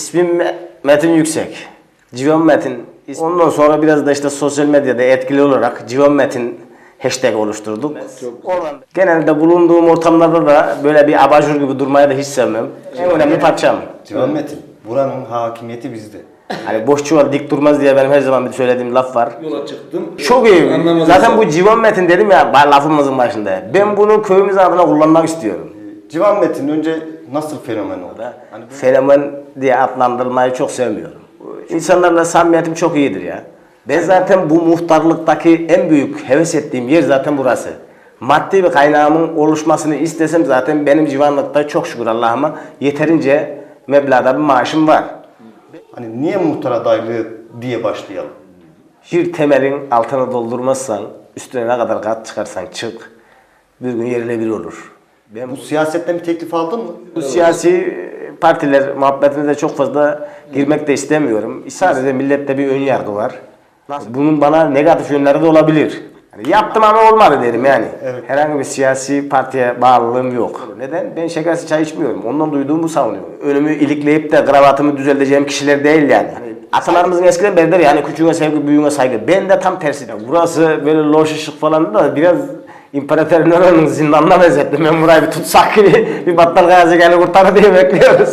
İsmim Me- Metin Yüksek. Civan Metin. Ondan sonra biraz da işte sosyal medyada etkili olarak Civan Metin hashtag oluşturduk. Oradan genelde bulunduğum ortamlarda da böyle bir abajur gibi durmayı da hiç sevmem. En önemli parçam. Civan Metin, buranın hakimiyeti bizde. Hani boş çuval dik durmaz diye benim her zaman bir söylediğim laf var. Yola çıktım. Çok iyi. Anlamadım Zaten bu Civan Metin dedim ya lafımızın başında. Ben bunu köyümüz adına kullanmak istiyorum. Civan Metin önce nasıl fenomen oldu? Hani bu- Fenomen diye adlandırılmayı çok sevmiyorum. İnsanlarla samimiyetim çok iyidir ya. Ben zaten bu muhtarlıktaki en büyük heves ettiğim yer zaten burası. Maddi bir kaynağımın oluşmasını istesem zaten benim civanlıkta çok şükür Allah'ıma yeterince meblağda bir maaşım var. hani niye muhtar adaylığı diye başlayalım? Bir temelin altına doldurmazsan, üstüne ne kadar kat çıkarsan çık, bir gün yerle bir olur. Ben Bu siyasetten bir teklif aldın mı? Bu siyasi partiler muhabbetine de çok fazla girmek de istemiyorum. Sadece millette bir ön yargı var. Bunun bana negatif yönleri de olabilir. Yani yaptım ama olmadı derim yani. Evet. Herhangi bir siyasi partiye bağlılığım yok. Neden? Ben şekersiz çay içmiyorum. Ondan duyduğumu savunuyorum. Önümü ilikleyip de kravatımı düzelteceğim kişiler değil yani. Hani atalarımızın eskiden beri der yani küçüğüne sevgi, büyüğüne saygı. Ben de tam tersi. Burası böyle loş ışık falan da biraz İmparator Nero'nun zindanına benzettim. Ben burayı bir tutsak bir battal gazi gelip kurtarır diye bekliyoruz.